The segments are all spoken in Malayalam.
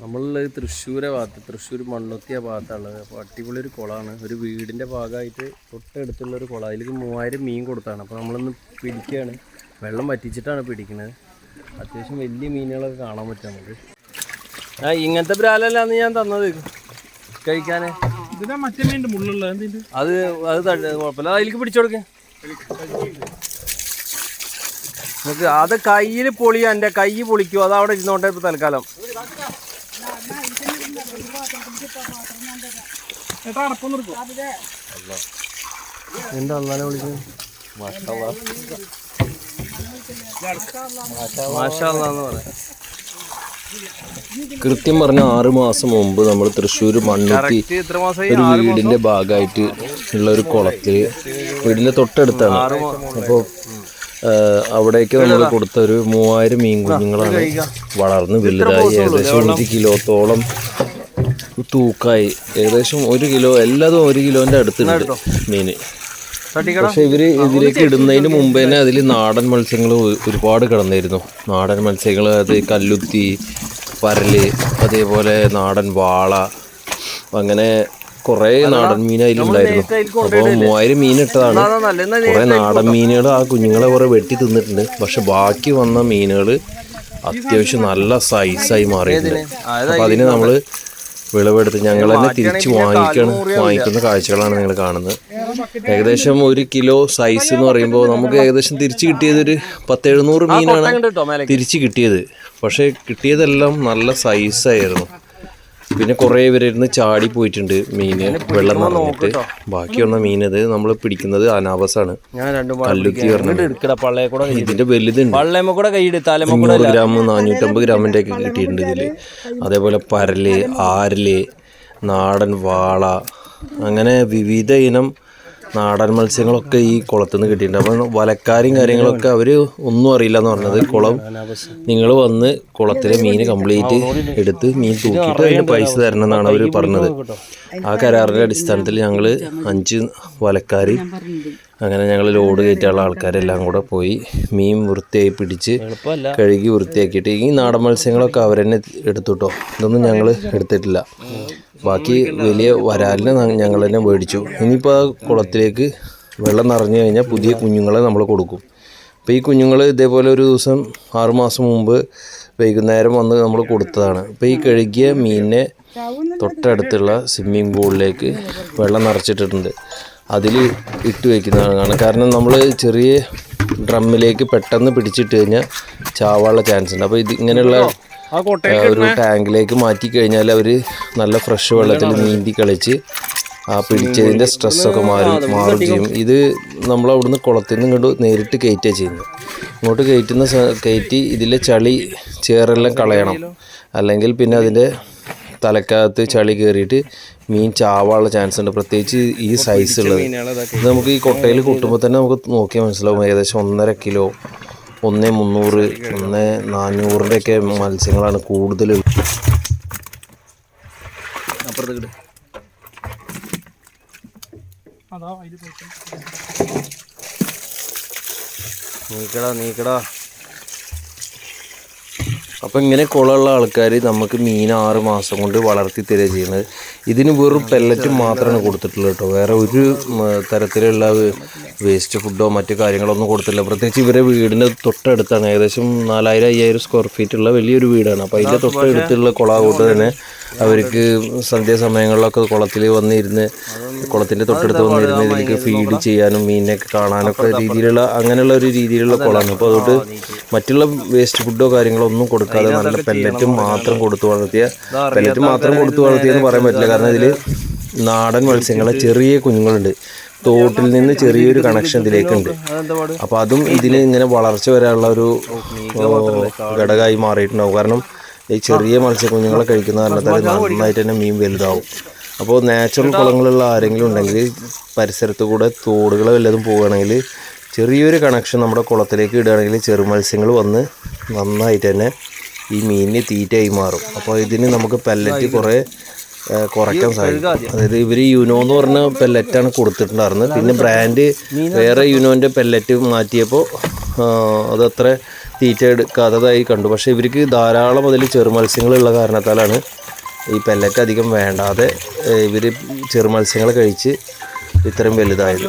നമ്മളുള്ളത് തൃശ്ശൂരെ ഭാഗത്ത് തൃശ്ശൂർ മണ്ണൊത്തിയ ഭാഗത്താണ്. അപ്പോൾ അടിപൊളി ഒരു കുളമാണ്. ഒരു വീടിന്റെ ഭാഗമായിട്ട് തൊട്ടടുത്തുള്ള ഒരു കുളം. അതിലേക്ക് മൂവായിരം മീൻ കൊടുത്താണ്. അപ്പോൾ നമ്മളൊന്ന് പിടിക്കുകയാണ് വെള്ളം വറ്റിച്ചിട്ടാണ് പിടിക്കുന്നത് അത്യാവശ്യം വലിയ മീനുകളൊക്കെ കാണാൻ പറ്റും നമുക്ക്. ആ ഇങ്ങനത്തെ ബ്രാലല്ലാന്ന് ഞാൻ തന്നത്. കഴിക്കാൻ അത് അത് കുഴപ്പമില്ല. അതിലേക്ക് പിടിച്ചു കൊടുക്കേ. അത് കയ്യിൽ പൊളിയാ. എന്റെ കൈ പൊളിക്കും. അത് അവിടെ ഇരുന്നോട്ടെ ഇപ്പൊ തൽക്കാലം. ഏട്ടാ അടപ്പം നിർത്തും എന്താ അന്നാലെ വിളിക്കുന്നത് മാഷാന്ന് പറയാം. കൃത്യം പറഞ്ഞ ആറ് മാസം മുമ്പ് നമ്മൾ തൃശ്ശൂർ മണ്ണുത്തി ഒരു വീടിന്റെ ഭാഗമായിട്ട് ഉള്ള ഒരു കുളത്തിൽ വീടിന്റെ തൊട്ടടുത്താണ്. അപ്പോൾ അവിടേക്ക് നമ്മൾ കൊടുത്ത ഒരു മൂവായിരം മീൻ കുഞ്ഞുങ്ങളാണ് വളർന്ന് വലുതായി ഏകദേശം ഒരു കിലോത്തോളം തൂക്കായി. ഏകദേശം ഒരു കിലോ എല്ലാതും ഒരു കിലോന്റെ അടുത്തുണ്ട് മീന്. പക്ഷെ ഇവർ ഇതിലേക്ക് ഇടുന്നതിന് മുമ്പ് തന്നെ അതിൽ നാടൻ മത്സ്യങ്ങൾ ഒരുപാട് കിടന്നിരുന്നു. നാടൻ മത്സ്യങ്ങൾ അത് കല്ലുത്തി പരൽ അതേപോലെ നാടൻ വാള അങ്ങനെ കുറേ നാടൻ മീൻ അതിലുണ്ടായിരുന്നു അപ്പോൾ മൂവായിരം മീൻ ഇട്ടതാണ് കുറെ കുറേ നാടൻ മീനുകൾ ആ കുഞ്ഞുങ്ങളെ കുറെ വെട്ടി തിന്നിട്ടുണ്ട്. പക്ഷെ ബാക്കി വന്ന മീനുകൾ അത്യാവശ്യം നല്ല സൈസായി മാറിയിട്ടുണ്ട്. അപ്പോൾ അതിന് നമ്മൾ വിളവെടുത്ത് ഞങ്ങൾ തന്നെ തിരിച്ച് വാങ്ങിക്കണം വാങ്ങിക്കുന്ന കാഴ്ചകളാണ് നിങ്ങൾ കാണുന്നത്. ഏകദേശം ഒരു കിലോ സൈസ് എന്ന് പറയുമ്പോൾ നമുക്ക് ഏകദേശം തിരിച്ച് കിട്ടിയത് ഒരു പത്ത് എഴുന്നൂറ് മീനാണ് തിരിച്ച് കിട്ടിയത്. പക്ഷേ കിട്ടിയതെല്ലാം നല്ല സൈസായിരുന്നു പിന്നെ കുറേ പേരിരുന്ന് ചാടി പോയിട്ടുണ്ട്. മീന് വെള്ളം നിറഞ്ഞിട്ട്. ബാക്കി വന്ന മീൻ നമ്മൾ പിടിക്കുന്നത് അനാബസാണ് കല്ലുത്തി പറഞ്ഞത്. കൈ ഇതിന്റെ വലുതുണ്ട്. അഞ്ഞൂറ് ഗ്രാം നാനൂറ്റമ്പത് ഗ്രാമിന്റെ ഒക്കെ കിട്ടിയിട്ടുണ്ട് ഇതിൽ അതേപോലെ പരൽ ആരൽ നാടൻ വാള അങ്ങനെ വിവിധ ഇനം നാടൻ മത്സ്യങ്ങളൊക്കെ ഈ കുളത്തിൽ നിന്ന് കിട്ടിയിട്ടുണ്ട്. അപ്പം വലക്കാരും കാര്യങ്ങളൊക്കെ അവർ ഒന്നും അറിയില്ല എന്ന് പറഞ്ഞത് കുളം. നിങ്ങൾ വന്ന് കുളത്തിലെ മീൻ കംപ്ലീറ്റ് എടുത്ത് മീൻ തൂക്കിയിട്ട് അതിന് പൈസ തരണം എന്നാണ് അവർ പറഞ്ഞത്. ആ കരാറിന്റെ അടിസ്ഥാനത്തിൽ ഞങ്ങൾ അഞ്ച് വലക്കാർ അങ്ങനെ ഞങ്ങൾ ലോഡ് കയറ്റാനുള്ള ആൾക്കാരെല്ലാം കൂടെ പോയി മീൻ വൃത്തിയായി പിടിച്ച് കഴുകി വൃത്തിയാക്കിയിട്ട് ഈ നാടൻ മത്സ്യങ്ങളൊക്കെ അവരെന്നെ എടുത്തുട്ടോ. ഇതൊന്നും ഞങ്ങൾ എടുത്തിട്ടില്ല. ബാക്കി വലിയ വരാലിനെ ഞങ്ങൾ തന്നെ മേടിച്ചു. ഇനിയിപ്പോൾ ആ കുളത്തിലേക്ക് വെള്ളം നിറഞ്ഞു കഴിഞ്ഞാൽ പുതിയ കുഞ്ഞുങ്ങളെ നമ്മൾ കൊടുക്കും. അപ്പോൾ ഈ കുഞ്ഞുങ്ങൾ ഇതേപോലെ ഒരു ദിവസം ആറുമാസം മുമ്പ് വൈകുന്നേരം വന്ന് നമ്മൾ കൊടുത്തതാണ്. അപ്പോൾ ഈ കഴുകിയ മീനിനെ തൊട്ടടുത്തുള്ള സ്വിമ്മിംഗ് പൂളിലേക്ക് വെള്ളം നിറച്ചിട്ടിട്ടുണ്ട്. അതിൽ ഇട്ട് വയ്ക്കുന്നതാണ് കാരണം നമ്മൾ ചെറിയ ഡ്രമ്മിലേക്ക് പെട്ടെന്ന് പിടിച്ചിട്ട് കഴിഞ്ഞാൽ ചാവാനുള്ള ചാൻസ് ഉണ്ട്. അപ്പോൾ ഇത് ഇങ്ങനെയുള്ള ഒരു ടാങ്കിലേക്ക് മാറ്റി കഴിഞ്ഞാൽ അവർ നല്ല ഫ്രഷ് വെള്ളത്തിൽ നീന്തി കളിച്ച് ആ പിടിച്ചതിന്റെ സ്ട്രെസ്സൊക്കെ മാറി മാറും ചെയ്യും ഇത് നമ്മൾ അവിടുന്ന് കുളത്തിൽ നിന്ന് ഇങ്ങോട്ട് നേരിട്ട് കയറ്റുക ചെയ്യുന്നത്. ഇങ്ങോട്ട് കയറ്റുന്ന കയറ്റി ഇതിലെ ചളി ചേറെല്ലാം കളയണം. അല്ലെങ്കിൽ പിന്നെ അതിന്റെ തലക്കകത്ത് ചളി കയറിയിട്ട് മീൻ ചാവാനുള്ള ചാൻസ് ഉണ്ട്. പ്രത്യേകിച്ച് ഈ സൈസ് ഉള്ളത്. നമുക്ക് ഈ കൊട്ടയിൽ കൂട്ടുമ്പോൾ തന്നെ നമുക്ക് നോക്കിയാൽ മനസ്സിലാവും ഏകദേശം ഒന്നര കിലോ ഒന്ന് മുന്നൂറ് ഒന്ന് നാനൂറിന്റെ ഒക്കെ മത്സ്യങ്ങളാണ് കൂടുതൽ അപ്പുറത്തേക്ക് നീക്കടാ നീക്കടാ. അപ്പോൾ ഇങ്ങനെ കുളമുള്ള ആൾക്കാർ നമുക്ക് മീൻ ആറ് മാസം കൊണ്ട് വളർത്തി തരിക ചെയ്യുന്നത്. ഇതിന് വെറും പെല്ലറ്റ് മാത്രമാണ് കൊടുത്തിട്ടുള്ളത് കേട്ടോ. വേറെ ഒരു തരത്തിലുള്ള വേസ്റ്റ് ഫുഡോ മറ്റു കാര്യങ്ങളൊന്നും കൊടുത്തില്ല പ്രത്യേകിച്ച് ഇവരെ വീടിന്റെ തൊട്ടടുത്താണ്. ഏകദേശം നാലായിരം അയ്യായിരം സ്ക്വയർ ഫീറ്റ് ഉള്ള വലിയൊരു വീടാണ്. അപ്പോൾ അതിന്റെ തൊട്ടടുത്തുള്ള കുളമാകൊണ്ട് തന്നെ അവർക്ക് സന്ധ്യാസമയങ്ങളിലൊക്കെ കുളത്തിൽ വന്നിരുന്ന് കുളത്തിന്റെ തൊട്ടടുത്ത് വന്നിരുന്ന് ഇതിലേക്ക് ഫീഡ് ചെയ്യാനും മീനിനെയൊക്കെ കാണാനൊക്കെ രീതിയിലുള്ള അങ്ങനെയുള്ള ഒരു രീതിയിലുള്ള കുളമാണ്. അപ്പോൾ അതുകൊണ്ട് മറ്റുള്ള വേസ്റ്റ് ഫുഡോ കാര്യങ്ങളോ ഒന്നും കൊടുക്കാതെ നല്ല പെല്ലറ്റ് മാത്രം കൊടുത്തു വളർത്തിയ പെല്ലറ്റ് മാത്രം കൊടുത്തു വളർത്തിയെന്ന് പറയാൻ പറ്റില്ല. കാരണം ഇതിൽ നാടൻ മത്സ്യങ്ങളെ ചെറിയ കുഞ്ഞുങ്ങളുണ്ട്. തോട്ടിൽ നിന്ന് ചെറിയൊരു കണക്ഷൻ ഇതിലേക്കുണ്ട്. അപ്പോൾ അതും ഇതിന് ഇങ്ങനെ വളർച്ച വരാനുള്ള ഒരു ഘടകമായി മാറിയിട്ടുണ്ടാവും. കാരണം ഈ ചെറിയ മത്സ്യക്കുഞ്ഞുങ്ങളെ കഴിക്കുന്ന കാരണത്താൽ നന്നായിട്ട് തന്നെ മീൻ വലുതാവും. അപ്പോൾ നാച്ചുറൽ കുളങ്ങളുള്ള ആരെങ്കിലും ഉണ്ടെങ്കിൽ പരിസരത്ത് കൂടെ തോടുകൾ വല്ലതും പോവുകയാണെങ്കിൽ ചെറിയൊരു കണക്ഷൻ നമ്മുടെ കുളത്തിലേക്ക് ഇടുകയാണെങ്കിൽ ചെറു മത്സ്യങ്ങൾ വന്ന് നന്നായിട്ട് തന്നെ ഈ മീനിന് തീറ്റയായി മാറും. അപ്പോൾ ഇതിന് നമുക്ക് പെല്ലറ്റ് കുറേ കുറയ്ക്കാൻ സാധിക്കും. അതായത് ഇവർ യുനോ എന്ന് പറഞ്ഞ പെല്ലറ്റാണ് കൊടുത്തിട്ടുണ്ടായിരുന്നത്. പിന്നെ ബ്രാൻഡ് വേറെ യുനോന്റെ പെല്ലറ്റ് മാറ്റിയപ്പോൾ അതത്ര തീറ്റ എടുക്കാത്തതായി കണ്ടു. പക്ഷേ ഇവർക്ക് ധാരാളം അതിൽ ചെറു മത്സ്യങ്ങളുള്ള കാരണത്താലാണ് ഈ പെല്ലറ്റ് അധികം വേണ്ടാതെ ഇവർ ചെറു മത്സ്യങ്ങൾ കഴിച്ച് ഇത്രയും വലുതായത്.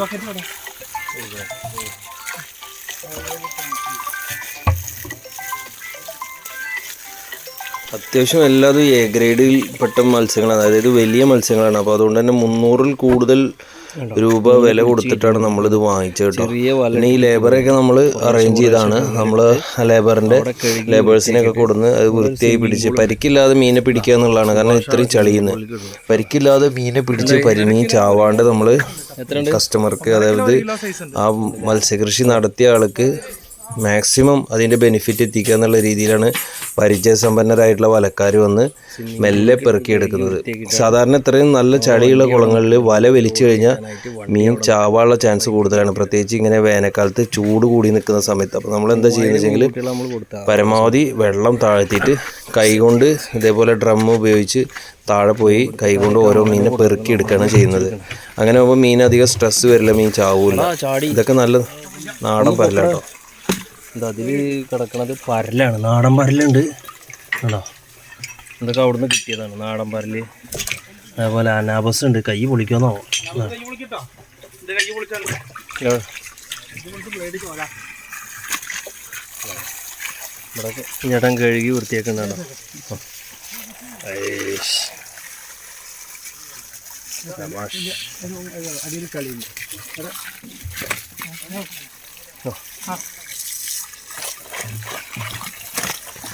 അത്യാവശ്യം എല്ലാതും എ ഗ്രേഡിൽ പെട്ട മത്സ്യങ്ങളാണ്. അതായത് വലിയ മത്സ്യങ്ങളാണ്. അപ്പോൾ അതുകൊണ്ട് തന്നെ മുന്നൂറിൽ കൂടുതൽ രൂപ വില കൊടുത്തിട്ടാണ് നമ്മളിത് വാങ്ങിച്ചത് കേട്ടോ. പിന്നെ ഈ ലേബറൊക്കെ നമ്മൾ അറേഞ്ച് ചെയ്താണ്. നമ്മൾ ലേബറിന്റെ ലേബേഴ്സിനെയൊക്കെ കൊടുന്ന് അത് വൃത്തിയായി പിടിച്ച് പരിക്കില്ലാതെ മീനെ പിടിക്കുക എന്നുള്ളതാണ്. കാരണം ഇത്രയും ചളിയുന്നു. പരിക്കില്ലാതെ മീനെ പിടിച്ച് പരിമീൻ ചാവാണ്ട് നമ്മൾ കസ്റ്റമർക്ക് അതായത് ആ മത്സ്യകൃഷി നടത്തിയ ആൾക്ക് മാക്സിമം അതിന്റെ ബെനിഫിറ്റ് എത്തിക്കുക എന്നുള്ള രീതിയിലാണ് പരിചയസമ്പന്നരായിട്ടുള്ള വലക്കാർ വന്ന് മെല്ലെ പെറുക്കിയെടുക്കുന്നത്. സാധാരണ ഇത്രയും നല്ല ചളിയുള്ള കുളങ്ങളിൽ വല വലിച്ചു കഴിഞ്ഞാൽ മീൻ ചാവാനുള്ള ചാൻസ് കൂടുതലാണ്. പ്രത്യേകിച്ച് ഇങ്ങനെ വേനൽക്കാലത്ത് ചൂട് കൂടി നിൽക്കുന്ന സമയത്ത്. അപ്പോൾ നമ്മൾ എന്താ ചെയ്യുന്നത് വെച്ചെങ്കിൽ പരമാവധി വെള്ളം താഴ്ത്തിയിട്ട് കൈകൊണ്ട് ഇതേപോലെ ഡ്രം ഉപയോഗിച്ച് താഴെ പോയി കൈകൊണ്ട് ഓരോ മീനെ പെറുക്കി എടുക്കുകയാണ് ചെയ്യുന്നത്. അങ്ങനെ ആകുമ്പോൾ മീൻ അധികം സ്ട്രെസ് വരില്ല മീൻ ചാവൂല ഇതൊക്കെ നല്ല നാടൻ പരല ഇത് അതിൽ കിടക്കണത്? പരലാണ് നാടൻ പരലുണ്ട്. കേട്ടോ ഇതൊക്കെ അവിടുന്ന് കിട്ടിയതാണ് നാടൻ പരൽ. അതേപോലെ അനാബസ് ഉണ്ട് കൈ പൊളിക്കുമെന്നോ കൈ വിളിക്കട്ടോ ഇത് കൈ വിളിച്ചാൽ ഇവിടെ ചേട്ടൻ കഴുകി വൃത്തിയാക്കുന്നുണ്ടോ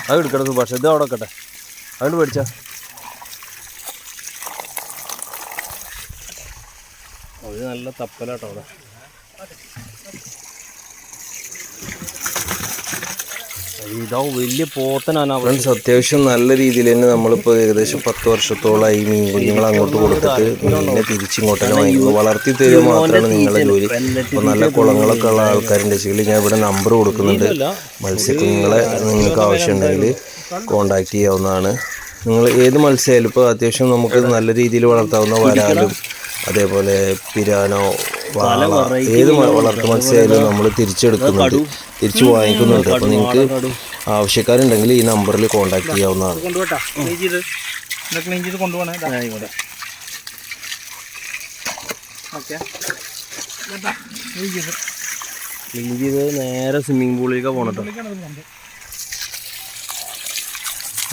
അത് എടുക്കണം സുഭാഷ്. ഇത് അവിടെ വെക്കട്ടെ. അതുകൊണ്ട് മേടിച്ച. നല്ല തപ്പലാട്ടോ അവിടെ. വലിയ പോത്തനാണ് ഫ്രണ്ട്സ് അത്യാവശ്യം നല്ല രീതിയിൽ തന്നെ നമ്മളിപ്പോൾ ഏകദേശം പത്ത് വർഷത്തോളമായി മീൻ കുഞ്ഞുങ്ങൾ അങ്ങോട്ട് കൊടുത്തിട്ട് മീനിനെ തിരിച്ചിങ്ങോട്ട് തന്നെ വാങ്ങിക്കുന്നു. വളർത്തി തരിക മാത്രമാണ് നിങ്ങളുടെ ജോലി. അപ്പോൾ നല്ല കുളങ്ങളൊക്കെ ഉള്ള ആൾക്കാരുണ്ട് വെച്ചെങ്കിൽ ഞാൻ ഇവിടെ നമ്പർ കൊടുക്കുന്നുണ്ട്. മത്സ്യക്കുഞ്ഞുങ്ങളെ നിങ്ങൾക്ക് ആവശ്യമുണ്ടെങ്കിൽ കോണ്ടാക്ട് ചെയ്യാവുന്നതാണ്. നിങ്ങൾ ഏത് മത്സ്യമായാലും ഇപ്പോൾ അത്യാവശ്യം നമുക്ക് നല്ല രീതിയിൽ വളർത്താവുന്ന വരാലും അതേപോലെ പിരാനോ ഏത് വളർത്തു മത്സ്യമായാലും നമ്മൾ തിരിച്ചെടുക്കുന്നുണ്ട്. തിരിച്ചു വാങ്ങിക്കുന്നുണ്ട്. അപ്പോൾ നിങ്ങൾക്ക് ആവശ്യക്കാരുണ്ടെങ്കിൽ ഈ നമ്പറിൽ കോൺടാക്ട് ചെയ്യാവുന്നതാണ്. ക്ലീൻ ചെയ്ത് നേരെ സ്വിമ്മിംഗ് പൂളിലേക്ക് പോണട്ടോ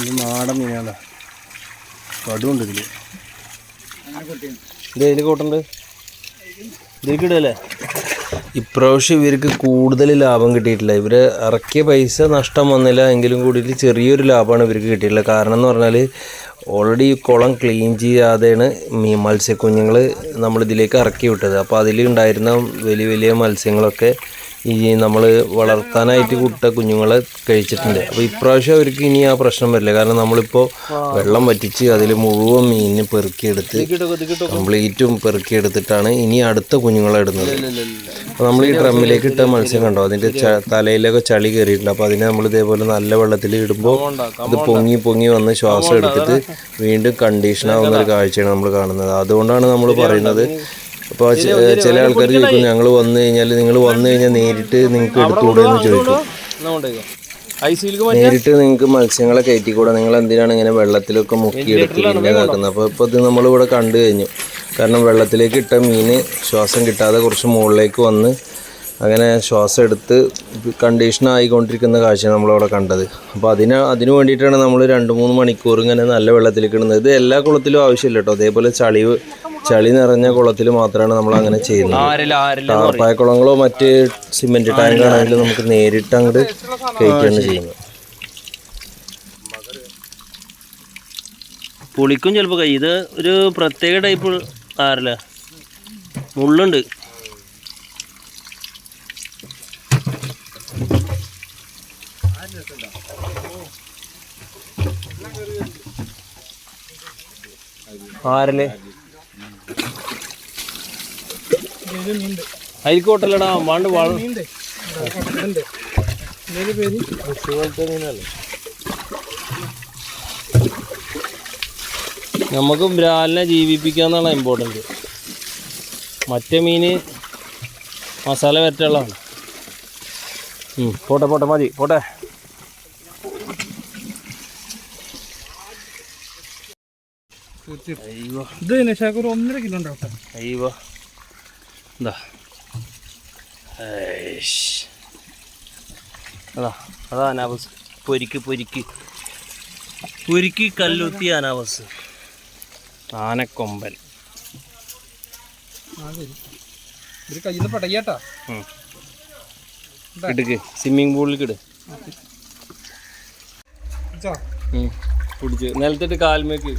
ഇത് നാടൻ മീനാണ്. കടുണ്ട് ഇതിൽ. ഇത് ഇതിൽ കൂട്ടുണ്ട്? ഇതിലേക്ക് ഇടല്ലേ ഇപ്രാവശ്യം ഇവർക്ക് കൂടുതൽ ലാഭം കിട്ടിയിട്ടില്ല. ഇവർ ഇറക്കിയ പൈസ നഷ്ടം വന്നില്ല. എങ്കിലും കൂടിയിട്ട് ചെറിയൊരു ലാഭമാണ് ഇവർക്ക് കിട്ടിയിട്ടുള്ളത്. കാരണം എന്ന് പറഞ്ഞാൽ ഓൾറെഡി കുളം ക്ലീൻ ചെയ്യാതെയാണ് മീൻ മത്സ്യക്കുഞ്ഞുങ്ങൾ നമ്മളിതിലേക്ക് ഇറക്കി വിട്ടത്. അപ്പോൾ അതിലുണ്ടായിരുന്ന വലിയ വലിയ മത്സ്യങ്ങളൊക്കെ ഈ നമ്മൾ വളർത്താനായിട്ട് കുട്ട കുഞ്ഞുങ്ങളെ കഴിച്ചിട്ടുണ്ട്. അപ്പോൾ ഇപ്രാവശ്യം അവർക്ക് ഇനി ആ പ്രശ്നം വരില്ല. കാരണം നമ്മളിപ്പോൾ വെള്ളം വറ്റിച്ച് അതിൽ മുഴുവൻ മീനിന് പെറുക്കിയെടുത്ത് കംപ്ലീറ്റും പെറുക്കിയെടുത്തിട്ടാണ് ഇനി അടുത്ത കുഞ്ഞുങ്ങളെ ഇടുന്നത്. അപ്പോൾ നമ്മൾ ഈ ഡ്രമ്മിലേക്ക് ഇട്ട മത്സ്യം കണ്ടോ? അതിന്റെ തലയിലൊക്കെ ചളി കയറിയിട്ടുണ്ട് അപ്പോൾ അതിനെ നമ്മൾ ഇതേപോലെ നല്ല വെള്ളത്തിൽ ഇടുമ്പോൾ ഇത് പൊങ്ങി പൊങ്ങി വന്ന് ശ്വാസം എടുത്തിട്ട് വീണ്ടും കണ്ടീഷൻ ആവുന്ന ഒരു കാഴ്ചയാണ് നമ്മൾ കാണുന്നത്. അതുകൊണ്ടാണ് നമ്മൾ പറയുന്നത് അപ്പോൾ ചില ആൾക്കാർ ചോദിക്കും ഞങ്ങൾ വന്നു കഴിഞ്ഞാൽ നിങ്ങൾ വന്നു കഴിഞ്ഞാൽ നേരിട്ട് നിങ്ങൾക്ക് എടുത്തുകൂടെ എന്ന് ചോദിക്കും. നേരിട്ട് നിങ്ങൾക്ക് മത്സ്യങ്ങളെ കയറ്റിക്കൂടെ. നിങ്ങൾ എന്തിനാണ് ഇങ്ങനെ വെള്ളത്തിലൊക്കെ മുക്കിയെടുത്ത് പിന്നെ ഇതാക്കുന്നത് അപ്പോൾ ഇപ്പോൾ ഇത് നമ്മളിവിടെ കണ്ടു കഴിഞ്ഞു. കാരണം വെള്ളത്തിലേക്ക് ഇട്ട മീൻ ശ്വാസം കിട്ടാതെ കുറച്ച് മുകളിലേക്ക് വന്ന് അങ്ങനെ ശ്വാസം എടുത്ത് കണ്ടീഷൻ ആയിക്കൊണ്ടിരിക്കുന്ന കാഴ്ചയാണ് നമ്മളവിടെ കണ്ടത്. അപ്പോൾ അതിന് അതിന് വേണ്ടിയിട്ടാണ് നമ്മൾ രണ്ട് മൂന്ന് മണിക്കൂർ ഇങ്ങനെ നല്ല വെള്ളത്തിലേക്ക് ഇടുന്നത്. ഇത് എല്ലാ കുളത്തിലും ആവശ്യമില്ല കേട്ടോ. അതേപോലെ ചളി ചളി നിറഞ്ഞ കുളത്തിൽ മാത്രമാണ് നമ്മൾ അങ്ങനെ ചെയ്യുന്നത്. ടാർപ്പായ കുളങ്ങളോ മറ്റ് സിമെന്റ് ടാങ്ക് ആണെങ്കിലും നമുക്ക് നേരിട്ട് അങ്ങോട്ട് കഴിക്കുകയാണ് ചെയ്യുന്നത് പുളിക്കും ചിലപ്പോൾ കൈ. ഇത് ഒരു പ്രത്യേക ടൈപ്പ് ആരല്ല. മുള്ളുണ്ട്. ആരല്ലേ ആയിക്കോട്ടല്ലടാ വാണ്ട് നമുക്ക് ബ്രാലിനെ ജീവിപ്പിക്കാന്നാണ് ഇമ്പോർട്ടന്റ് മറ്റേ മീന് മസാല വരട്ടുള്ളതാണ് പോട്ടെ പോട്ടെ മതി പോട്ടെ. ഒന്നര കിലോ ഉണ്ടാവട്ടെ അയ്യോ. എന്താ. അതാ അതാ അനാബസ് പൊരിക്ക് പൊരിക്ക്. പൊരിക്ക് കല്ലുത്തി അനാബസ് ആനക്കൊമ്പൻ. ഇടുക്ക്. സ്വിമ്മിങ് പൂളിലേക്ക് ഇട്. പിടിച്ച്. നിലത്തിട്ട് കാൽമേക്ക്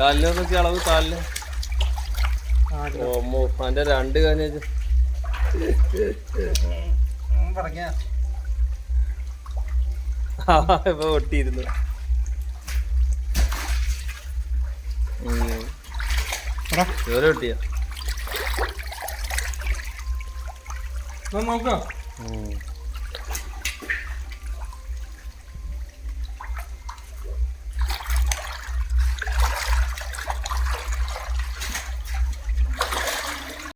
കാലിനെ നോക്കി അളവ് കാലിന്? ഓമോ രണ്ട് പടയ്ക്കാ ഇപ്പൊ ഒട്ടിയിരുന്നു ഒട്ടിയ നോക്കാം.